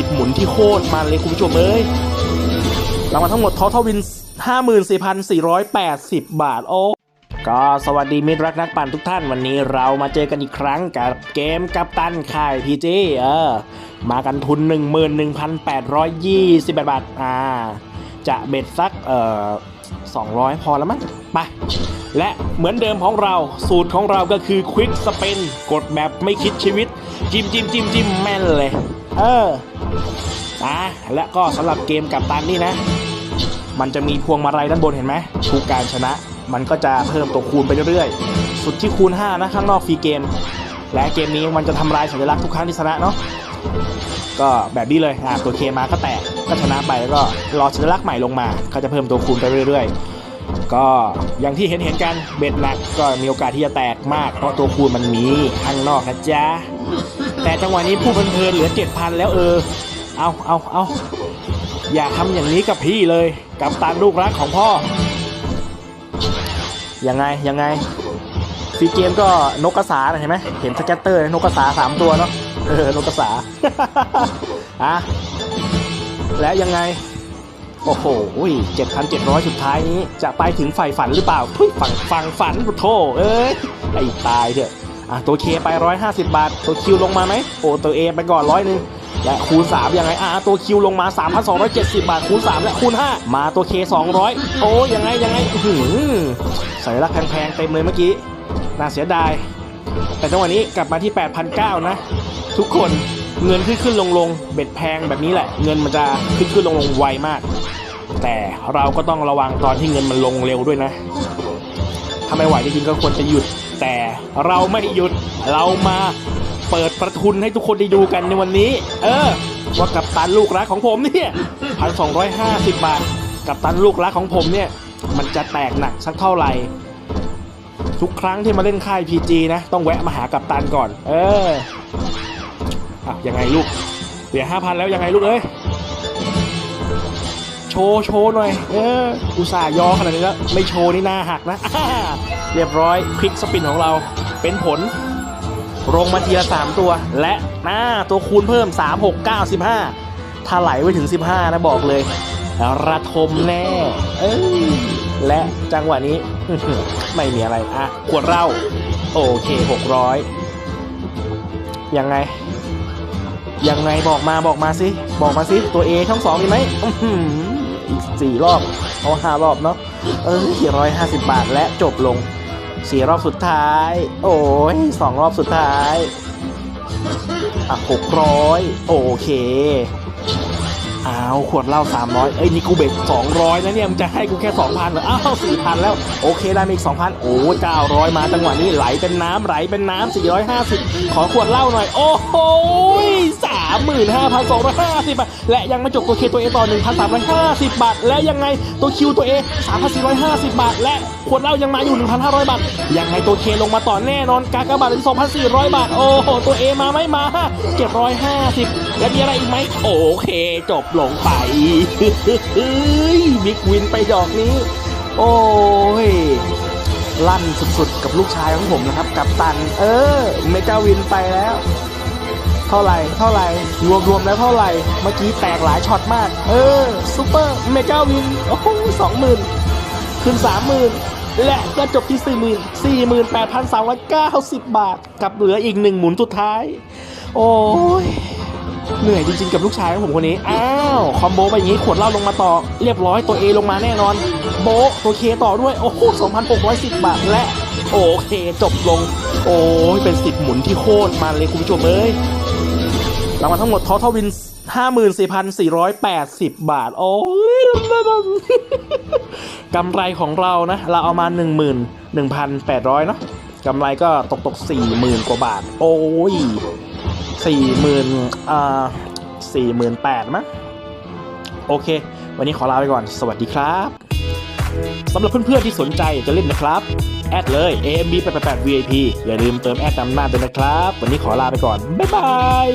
10หมุนที่โคตรมันเลยคุณผู้ชมเอ้ยรางวัลทั้งหมดทอทวิน 54,480 บาทโอ้ก็สวัสดีมิตรรักนักปั่นทุกท่านวันนี้เรามาเจอกันอีกครั้งกับเกมกัปตันค่ายพีจีเออ มากันทุน 11,820บาท อ่า จะเบ็ดสักเอ่อ200 พอแล้วมั้งไป และเหมือนเดิมของเราสูตรของเราก็คือ Quick Spin กดแบบไม่คิดชีวิต จิ้มจิ้มจิ้มจิ้มแม่นเลย เอออะและก็สำหรับเกมกับตันนี่นะ มันจะมีพวงมาลัยด้านบนเห็นไหมทุกการชนะ มันก็จะเพิ่มตัวคูณไปเรื่อยๆ สุดที่คูณ 5 นะข้างนอกฟรีเกม และเกมนี้มันจะทำลายสัญลักษณ์ทุกครั้งที่ชนะเนาะก็แบบนี้เลยอะตัวเคมาก็แตกก็ชนะไปแล้วก็รอสัญลักษณ์ใหม่ลงมา ก็จะเพิ่มตัวคูณไปเรื่อยๆ ก็อย่างที่เห็นเห็นกันเบ็ดหนักก็มีโอกาสที่จะแตกมาก เพราะตัวคูณมันมีข้างนอกนะจ๊ะ แต่จังหวะนี้พูดเพลินเหลือ 7,000 แล้วเออ เอาเอาเอาอย่าทำอย่างนี้กับพี่เลย กับตาลูกรักของพ่อ ยังไงยังไงฟีเกมก็นกกระสานะเห็นไหมเห็นสแกตเตอร์นกกระสาสามตัวเนาะเออนกกระสาอะแล้วยังไง โอ้โหเจ็ดพันเจ็ดร้อยสุดท้ายนี้ จะไปถึงฝ่ายฝันหรือเปล่าทุยฝั่งฝั่งฝันปุโธเอ้ย ไอ้ตายเถอะอะตัวเคไปร้อยห้าสิบบาท ตัวคิวลงมาไหม โอ้ตัวเอไปก่อนร้อยหนึ่งและคูณ3ยังไงอะตัวคิวลงมา 3,270 บาท คูณ 3 และคูณ 5 มาตัวเค 200 โอ้ยังไง ยังไงอื้อหือสัญลักษณ์แพงๆ เต็มเลยเมื่อกี้ น่าเสียดาย แต่จังหวะนี้กลับมาที่ 8,900 นะ ทุกคนเงินขึ้นขึ้นลงลงเบ็ดแพงแบบนี้แหละ เงินมันจะขึ้นขึ้นลงลงไวมาก แต่เราก็ต้องระวังตอนที่เงินมันลงเร็วด้วยนะถ้าไม่ไหวจริงๆก็ควรจะหยุด แต่เราไม่หยุดเรามาเปิดประทุนให้ทุกคนได้ดูกันในวันนี้ เออ ว่ากับตันลูกรักของผมเนี่ยพันสองร้อยห้าสิบบาทกับตันลูกรักของผมเนี่ย มันจะแตกหนักสักเท่าไหร่ทุกครั้งที่มาเล่นค่าย PG นะ ต้องแวะมาหากับตันก่อน เอออะยังไงลูกเหลือห้าพันแล้วยังไงลูกเอ้ย ว์โชว์หน่อย เอออุตส่าห์ยอขนาดนี้แล้วไม่โชว์นี่หน้าหักนะ เรียบร้อยคลิกสปินของเราเป็นผลลงมาทีละสามตัว และหน้าตัวคูณเพิ่ม 3 6 9 15 ถ้าไหลไปถึง 15 นะบอกเลย ระทมแน่เอ้ยและจังหวะนี้ ไม่มีอะไรอะขวดเหล้าโอเค 600 ยังไง ยังไงบอกมาบอกมาสิ บอกมาสิ ตัว A ช่องสองมีไหม อีกสี่รอบเอาห้ารอบเนาะเออสี่ร้อยห้าสิบบาทและจบลงสี่รอบสุดท้าย โอ้ยสองรอบสุดท้ายอะหกร้อยโอเคอ้าวขวดเหล้า300 เอ้ยนี่กูเบรก200นะเนี่ยมันจะให้กูแค่ 2,000เหรออ้าว4,000 แล้ว โอเคได้มาอีก 2,000 โอ้900 มาจังหวะนี้ไหลเป็นน้ำไหลเป็นน้ำ450 ขอขวดเหล้าหน่อย โอ้โห 35,250 บาท และยังไม่จบตัวเคตัวเอต่อ 1,350 บาท และยังไงตัวคิวตัวเอ3,450 บาท และขวดเหล้ายังมาอยู่ 1,500 บาท ยังไงตัวเคลงมาต่อแน่นอนกากบาทเป็น2,400 บาท โอ้โห ตัวเอมาไม่มา750 และมีอะไรอีกไหมโอเค จบลงไปบิ๊กวินไปดอกนี้ โอ้ยลั่นสุดๆ กับลูกชายของผมนะครับ กับตัน เออ เมกาวินไปแล้ว เท่าไหร่เท่าไหร่รวมๆแล้วเท่าไหร่ เมื่อกี้แตกหลายช็อตมาก เออซูเปอร์เมกาวินโอ้โหสองหมื่นขึ้นสามหมื่นและก็จบที่สี่หมื่นสี่หมื่นแปดพันสามร้อยเก้าสิบบาท กับเหลืออีกหนึ่งหมุนสุดท้าย โอ้ยเหนื่อยจริงๆกับลูกชายของผมคนนี้ อ้าว คอมโบไปอย่างนี้ ขวดเหล้าลงมาต่อ เรียบร้อยตัว A ลงมาแน่นอน โบตัวเคต่อด้วย โอ้โห2,610 บาท และ โอเคจบลง โอ้ยเป็น 10 หมุนที่โคตรมันเลยคุณผู้ชมเอ้ย รางวัลทั้งหมดทอทวิน54,480บาท โอ้ยกำไรของเรานะ เราเอามา11,800เนาะกำไรก็ตกตก40,000กว่าบาท โอ้ยสี่หมื่นอ่าสี่หมื่นแปดมั้งโอเค วันนี้ขอลาไปก่อน สวัสดีครับสำหรับเพื่อนๆที่สนใจจะเล่นนะครับ แอดเลย AMB 88 VIP อย่าลืมเติมแอดนำหน้าด้วยนะครับ วันนี้ขอลาไปก่อน บ๊ายบาย